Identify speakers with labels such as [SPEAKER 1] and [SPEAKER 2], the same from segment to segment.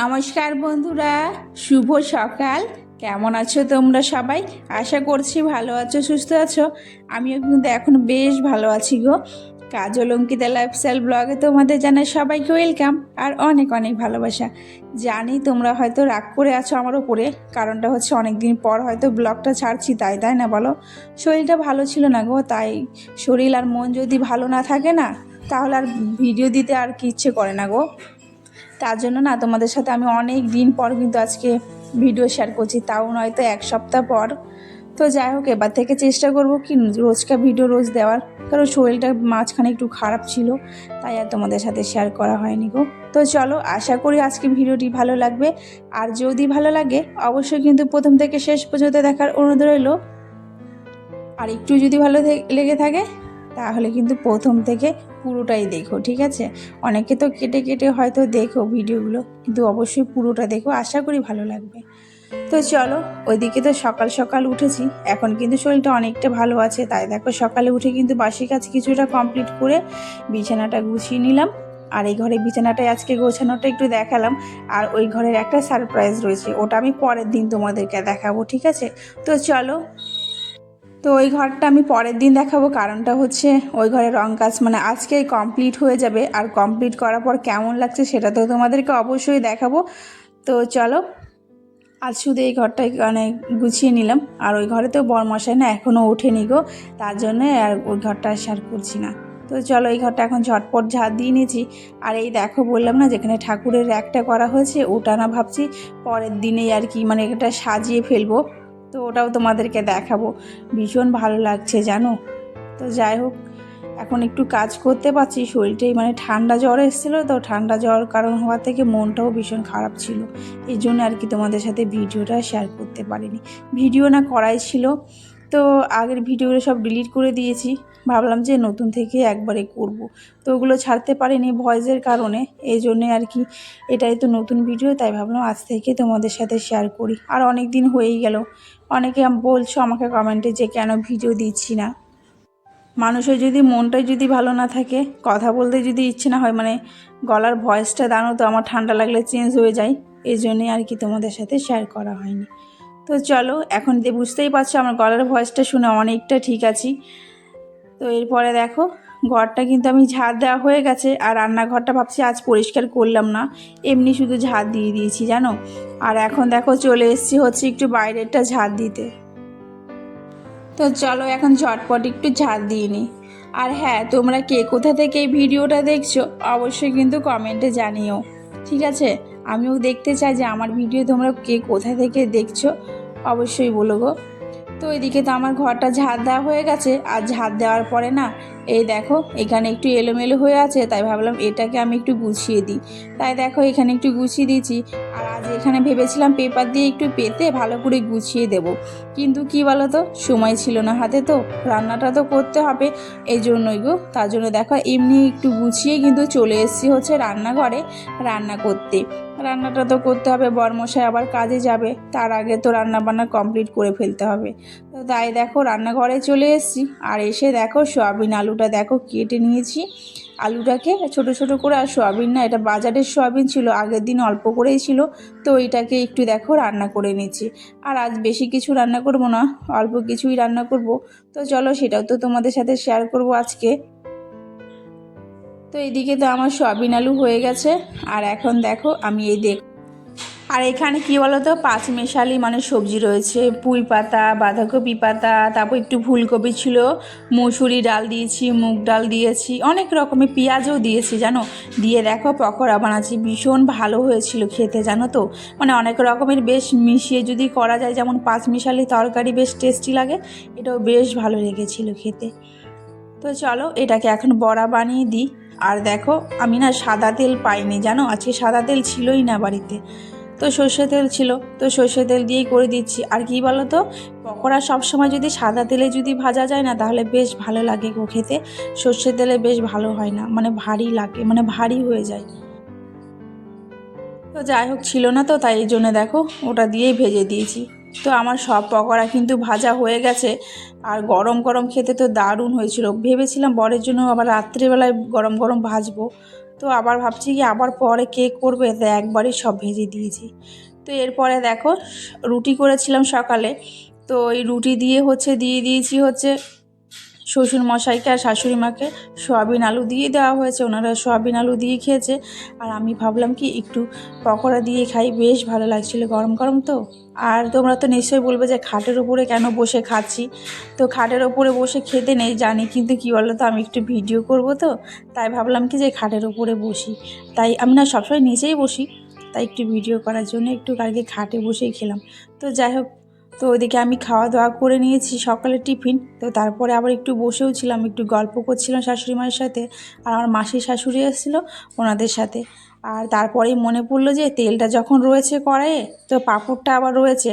[SPEAKER 1] নমস্কার বন্ধুরা, শুভ সকাল। কেমন আছো তোমরা সবাই? আশা করছি ভালো আছো, সুস্থ আছো। আমিও কিন্তু এখন বেশ ভালো আছি গো। কাজল অঙ্কিতা লাইফস্টাইল ব্লগে তোমাদের জানাই সবাইকে ওয়েলকাম আর অনেক অনেক ভালোবাসা। জানি তোমরা হয়তো রাগ করে আছো আমার ওপরে কারণটা হচ্ছে অনেক দিন পর হয়তো ব্লগটা ছাড়ছি, তাই তাই না বলো? শরীরটা ভালো ছিল না গো, তাই শরীর আর মন যদি ভালো না থাকে না, তাহলে আর ভিডিও দিতে আর কি ইচ্ছে করে না গো? তার জন্য না তোমাদের সাথে আমি অনেক দিন পর কিন্তু আজকে ভিডিও শেয়ার করছি, তাও নয়তো এক সপ্তাহ পর। তো যাই হোক, এবার থেকে চেষ্টা করব কি রোজকার ভিডিও রোজ দেওয়ার, কারণ শরীরটা মাঝখানে একটু খারাপ ছিল, তাই আর তোমাদের সাথে শেয়ার করা হয়নি গো। তো চলো, আশা করি আজকে ভিডিওটি ভালো লাগবে। আর যদি ভালো লাগে, অবশ্যই কিন্তু প্রথম থেকে শেষ পর্যন্ত দেখার অনুরোধ রইল। আর একটু যদি ভালো লেগে থাকে, তাহলে কিন্তু প্রথম থেকে পুরোটাই দেখো, ঠিক আছে? অনেকে তো কেটে কেটে হয়তো দেখো ভিডিওগুলো, কিন্তু অবশ্যই পুরোটা দেখো, আশা করি ভালো লাগবে। তো চলো, ওইদিকে তো সকাল সকাল উঠেছি, এখন কিন্তু শরীরটা অনেকটা ভালো আছে, তাই দেখো সকালে উঠে কিন্তু বাসি কাজ কিছুটা কমপ্লিট করে বিছানাটা গুছিয়ে নিলাম। আর এই ঘরে বিছানাটাই আজকে গোছানোটা একটু দেখালাম, আর ওই ঘরের একটা সারপ্রাইজ রয়েছে, ওটা আমি পরের দিন তোমাদেরকে দেখাবো, ঠিক আছে? তো চলো তো ওই ঘরটা আমি পরের দিন দেখাবো। কারণটা হচ্ছে ওই ঘরে রং কাজ মানে আজকেই কমপ্লিট হয়ে যাবে। আর কমপ্লিট করার পর কেমন লাগছে সেটা তো তোমাদেরকে অবশ্যই দেখাবো। তো চলো, আজ শুধু এই ঘরটাই মানে গুছিয়ে নিলাম। আর ওই ঘরে তো বরমশাই না এখনও ওঠেনি গো। তার জন্য আর ওই ঘরটা আর করছি না। তো চলো এই ঘরটা এখন ঝটপট ঝাড় দিয়ে নিয়েছি। আর এই দেখো বললাম না যেখানে ঠাকুরের র্যাকটা করা হয়েছে, ওটা না ভাবছি পরের দিনেই আর কি মানে এটা সাজিয়ে ফেলব। তো ওটাও তোমাদেরকে দেখাবো। ভীষণ ভালো লাগছে, জানো? তো যাই হোক, এখন একটু কাজ করতে পারছি, শরীরটাই মানে ঠান্ডা জ্বর এসেছিল তো, ঠান্ডা জ্বর কারণ হওয়া থেকে মনটাও ভীষণ খারাপ ছিল। এই জন্য আর কি তোমাদের সাথে ভিডিওটা শেয়ার করতে পারিনি। ভিডিও না করাই ছিল তো আগের ভিডিওগুলো সব ডিলিট করে দিয়েছি। ভাবলাম যে নতুন থেকে একবারে করব। তো ওগুলো ছাড়তে পারিনি ভয়েসের কারণে, এই জন্যে আর কি। এটাই তো নতুন ভিডিও তাই ভাবলাম আজ থেকে তোমাদের সাথে শেয়ার করি। আর অনেক দিন হয়েই গেল। অনেকে বলছো আমাকে কমেন্টে যে কেন ভিডিও দিচ্ছি না। মানুষের যদি মনটাই যদি ভালো না থাকে, কথা বলতে যদি ইচ্ছে না হয় মানে গলার ভয়েসটা দানো তো আমার ঠান্ডা লাগলে চেঞ্জ হয়ে যায়। এই জন্যে আর কি তোমাদের সাথে শেয়ার করা হয়নি। তো চলো, এখন যে বুঝতেই পারছ আমার গলার ভয়েসটা শুনে অনেকটা ঠিক আছি। তো এরপরে দেখো, ঘরটা কিন্তু আমি ঝাড় দেওয়া হয়ে গেছে, আর রান্নাঘরটা ভাবছি আজ পরিষ্কার করলাম না। এমনি শুধু ঝাড় দিয়ে দিয়েছি, জানো? আর এখন দেখো, চলে এসছি হচ্ছে একটু বাইরেরটা ঝাড় দিতে। তো চলো, এখন ঝটপট একটু ঝাড় দিয়ে নিই। আর হ্যাঁ তোমরা কে কোথা থেকে এই ভিডিওটা দেখছ, অবশ্যই কিন্তু কমেন্টে জানিও। ঠিক আছে? আমিও দেখতে চাই যে আমার ভিডিও তোমরা কে কোথা থেকে দেখছ। অবশ্যই বলো গো। তো এদিকে তো আমার ঘরটা ঝাড় দেওয়া হয়ে গেছে। আর ঝাড় দেওয়ার পরে না, এই দেখো, এখানে একটু এলোমেলো হয়ে আছে, তাই ভাবলাম এটাকে আমি একটু গুছিয়ে দিই। তাই দেখো, এখানে একটু গুছিয়ে দিয়েছি। আর আজ এখানে ভেবেছিলাম পেপার দিয়ে একটু পেতে ভালো করে গুছিয়ে দেব। কিন্তু কি বলো তো সময় ছিল না হাতে তো, রান্নাটা তো করতে হবে এই জন্যই গো। তার জন্য দেখো, এমনি একটু গুছিয়ে কিন্তু চলে এসেছি হচ্ছে রান্নাঘরে রান্না করতে। রান্নাটা তো করতে হবে, বরমশাই আবার কাজে যাবে। তার আগে তো রান্না বান্না কমপ্লিট করে ফেলতে হবে। তো তাই দেখো, রান্নাঘরে চলে এসেছি। আর এসে দেখো, সোয়াবিন আলুটা দেখো কেটে নিয়েছি। আলুটাকে ছোট ছোট করে, আর সোয়াবিন না, এটা বাজারের সোয়াবিন ছিল, আগের দিন অল্প করেই ছিল। তো এটাকে একটু দেখো, রান্না করে নিচ্ছি আর আজ বেশি কিছু রান্না করব না, অল্প কিছুই রান্না করব। তো চলো, সেটাও তো তোমাদের সাথে শেয়ার করব আজকে। তো এইদিকে তো আমার সয়াবিন আলু হয়ে গেছে, আর এখন দেখো আমি এই দেখ আর এখানে কি বলতো পাঁচ মেশালি মানে সবজি রয়েছে। পুঁই পাতা, বাঁধাকপি পাতা, তারপর একটু ফুলকপি ছিল, মুসুরি ডাল দিয়েছি, মুগ ডাল দিয়েছি, অনেক রকমের পেঁয়াজও দিয়েছি, জানো? দিয়ে দেখো পকোড়া বানাচ্ছি, ভীষণ ভালো হয়েছিল খেতে, জানো তো? মানে অনেক রকমের বেশ মিশিয়ে যদি করা যায়, যেমন পাঁচ মিশালি তরকারি বেশ টেস্টি লাগে, এটাও বেশ ভালো লেগেছিল খেতে। তো চলো এটাকে এখন বড়া বানিয়ে দিই। আর দেখো, আমি না সাদা তেল পাইনি, জানো? আজকে সাদা তেল ছিলই না বাড়িতে। তো সর্ষে তেল ছিল, তো সর্ষে তেল দিয়েই করে দিচ্ছি। আর কি বলো তো পকোড়া সবসময় যদি সাদা তেলে যদি ভাজা যায় না, তাহলে বেশ ভালো লাগে গো খেতে। সর্ষে তেলে বেশ ভালো হয় না মানে ভারী লাগে মানে ভারী হয়ে যায়। তো যাই হোক, ছিল না তো, তাই জন্য দেখো, ওটা দিয়েই ভেজে দিয়েছি। তো আমার সব পকোড়া কিন্তু ভাজা হয়ে গেছে। আর গরম গরম খেতে তো দারুণ হয়েছিল। ভেবেছিলাম বরের জন্য আবার রাত্রিবেলায় গরম গরম ভাজবো। তো আবার ভাবছি কি, আবার পরে কে করবে? তো একবারই সব ভেজে দিয়েছি। তো এরপরে দেখো, রুটি করেছিলাম সকালে। তো ওই রুটি দিয়ে হচ্ছে, দিয়ে দিয়েছি হচ্ছে শ্বশুর মশাইকে আর শাশুড়ি মাকে সোয়াবিন আলু দিয়ে দেওয়া হয়েছে। ওনারা সোয়াবিন আলু দিয়ে খেয়েছে। আর আমি ভাবলাম কি, একটু পকোড়া দিয়ে খাই, বেশ ভালো লাগছিল গরম গরম তো। আর তোমরা তো নিশ্চয়ই বলবে যে খাটের ওপরে কেন বসে খাচ্ছি? তো খাটের ওপরে বসে খেতে নেই, জানি, কিন্তু কী বলো তো আমি একটু ভিডিও করব তো। তাই ভাবলাম কি যে খাটের ওপরে বসি। তাই আমি না সবসময় নিচেই বসি, তাই একটু ভিডিও করার জন্য একটু কালকে খাটে বসেই খেলাম। তো যাই হোক তো ওইদিকে আমি খাওয়া দাওয়া করে নিয়েছি সকালে টিফিন। তো তারপরে আবার একটু বসেও ছিলাম, একটু গল্প করছিলাম শাশুড়ি মায়ের সাথে আর আমার মাসির শাশুড়ি এসেছিল ওনাদের সাথে। আর তারপরেই মনে পড়ল যে তেলটা যখন রয়েছে কড়াইয়ে, তো পাঁপড়টা আবার রয়েছে।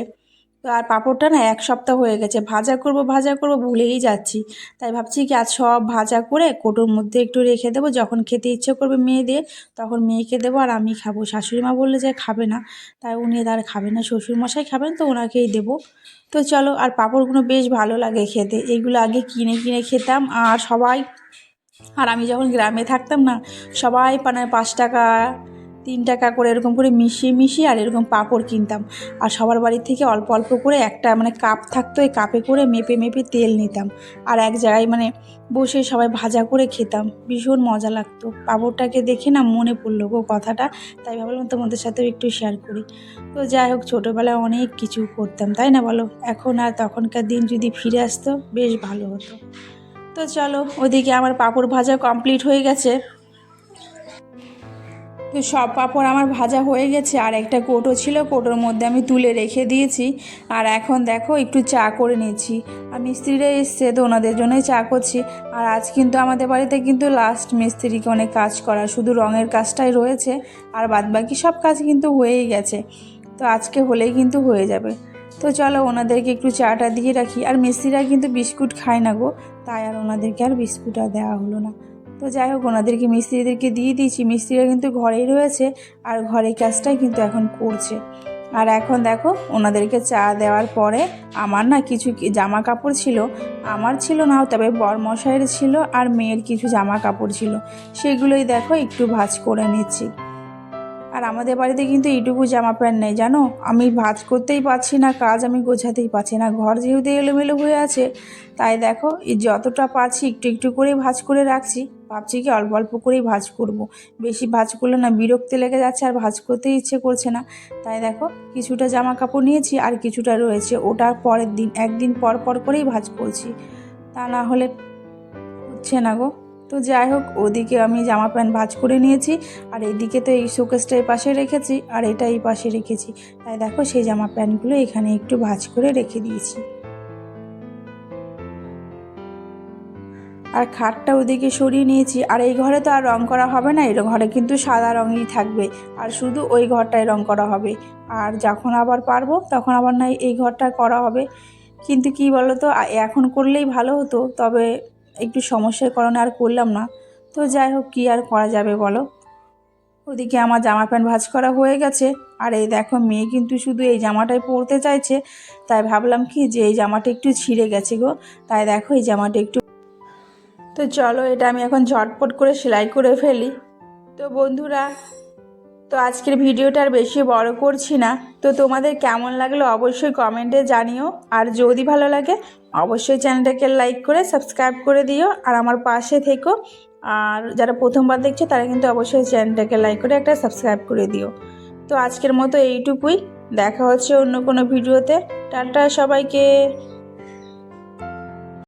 [SPEAKER 1] তো আর পাঁপড়টা না এক সপ্তাহ হয়ে গেছে। ভাজা করব ভাজা করব ভুলেই যাচ্ছি। তাই ভাবছি কি আজ সব ভাজা করে কোটোর মধ্যে একটু রেখে দেবো। যখন খেতে ইচ্ছে করবে মেয়েদের তখন মেয়েকে দেবো আর আমি খাব। শাশুড়ি মা বললে যে খাবে না, তাই উনি তার খাবে না। শ্বশুর মশাই খাবেন তো ওনাকেই দেবো। তো চলো, আর পাঁপড়গুলো বেশ ভালো লাগে খেতে। এগুলো আগে কিনে কিনে খেতাম আর সবাই, আর আমি যখন গ্রামে থাকতাম না, সবাই মানে পাঁচ টাকা তিন টাকা করে এরকম করে মিশিয়ে মিশিয়ে আর এরকম পাঁপড় কিনতাম। আর সবার বাড়ি থেকে অল্প অল্প করে একটা মানে কাপ থাকতো, এই কাপে করে মেপে মেপে তেল নিতাম। আর এক জায়গায় মানে বসে সবাই ভাজা করে খেতাম। ভীষণ মজা লাগতো। পাঁপড়টাকে দেখে না মনে পড়ল গো কথাটা। তাই ভাবলাম তোমাদের সাথেও একটু শেয়ার করি। তো যাই হোক, ছোটোবেলায় অনেক কিছু করতাম, তাই না বলো? এখন আর তখনকার দিন যদি ফিরে আসতো, বেশ ভালো হতো। তো চলো, ওদিকে আমার পাঁপড় ভাজা কমপ্লিট হয়ে গেছে। তো সব পাঁপড় আমার ভাজা হয়ে গেছে আর একটা কোটো ছিল কোটোর মধ্যে আমি তুলে রেখে দিয়েছি। আর এখন দেখো, একটু চা করে নিচ্ছি। আর মিস্ত্রিরা এসছে, তো ওনাদের জন্যই চা করছি। আর আজ কিন্তু আমাদের বাড়িতে কিন্তু লাস্ট মিস্ত্রিকে অনেক কাজ করা, শুধু রঙের কাজটাই রয়েছে, আর বাদবাকি সব কাজ কিন্তু হয়েই গেছে। তো আজকে হলেই কিন্তু হয়ে যাবে। তো চলো, ওনাদেরকে একটু চাটা দিয়ে রাখি। আর মিস্ত্রিরা কিন্তু বিস্কুট খায় না গো, তাই আর ওনাদেরকে আর বিস্কুট আর দেওয়া হলো না। তো যাই হোক, ওনাদেরকে, মিস্ত্রিদেরকে দিয়ে দিয়েছি। মিস্ত্রিরা কিন্তু ঘরেই রয়েছে আর ঘরের কাজটাই কিন্তু এখন করছে। আর এখন দেখো, ওনাদেরকে চা দেওয়ার পরে আমার না কিছু জামা কাপড় ছিল, আমার ছিল না, তবে বরমশাইয়ের ছিল আর মেয়ের কিছু জামা কাপড় ছিল। সেগুলোই দেখো, একটু ভাজ করে নিচ্ছি। আর আমাদের বাড়িতে কিন্তু এইটুকু জামা প্যান্ট নেই, জানো? আমি ভাঁজ করতেই পারছি না, কাজ আমি গোছাতেই পারছি না। ঘর যেহেতু এলোমেলো হয়ে আছে, তাই দেখো, এই যতটা পারছি একটু একটু করেই ভাজ করে রাখছি। ভাবছি কি অল্প অল্প করেই ভাজ করব। বেশি ভাজ করলে না বিরক্তি লেগে যাচ্ছে আর ভাজ করতে ইচ্ছে করছে না। তাই দেখো, কিছুটা জামা কাপড় নিয়েছি আর কিছুটা রয়েছে। ওটার পরের দিন, একদিন পর পর করেই ভাজ করছি। তা না হলে হচ্ছে না গো। তো যাই হোক, ওদিকে আমি জামা প্যান্ট ভাজ করে নিয়েছি আর এইদিকে তো এই শোকেসটা এই পাশে রেখেছি আর এটা এই পাশে রেখেছি। তাই দেখো, সেই জামা প্যান্টগুলো এখানে একটু ভাজ করে রেখে দিয়েছি। আর খাটটা ওদিকে সরিয়ে নিয়েছি। আর এই ঘরে তো আর রং করা হবে না এই ঘরে কিন্তু সাদা রঙই থাকবে। আর শুধু ওই ঘরটায় রং করা হবে। আর যখন আবার পারব, তখন আবার না এই ঘরটা করা হবে। কিন্তু কি বলো তো এখন করলেই ভালো হতো, তবে একটু সমস্যার কারণে আর করলাম না। তো যাই হোক, কী আর করা যাবে বলো? ওদিকে আমার জামা প্যান্ট ভাঁজ করা হয়ে গেছে। আর এই দেখো, মেয়ে কিন্তু শুধু এই জামাটাই পরতে চাইছে। তাই ভাবলাম কি, যে এই জামাটা একটু ছিঁড়ে গেছে গো। তাই দেখো, এই জামাটা একটু তো চলো, এটা আমি এখন ঝটপট করে সেলাই করে ফেলি। তো বন্ধুরা, তো আজকের ভিডিওটা আর বেশি বড় করছি না। তো তোমাদের কেমন লাগল অবশ্যই কমেন্টে জানিও। আর যদি ভালো লাগে, অবশ্যই চ্যানেলটাকে লাইক করে, সাবস্ক্রাইব করে দিও। আর আমার পাশে থেকো। আর যারা প্রথমবার দেখছ, তারা কিন্তু অবশ্যই চ্যানেলটাকে লাইক করে একটা সাবস্ক্রাইব করে দিও। তো আজকের মতো এইটুকুই। দেখা হচ্ছে অন্য কোনো ভিডিওতে। টাটা সবাইকে।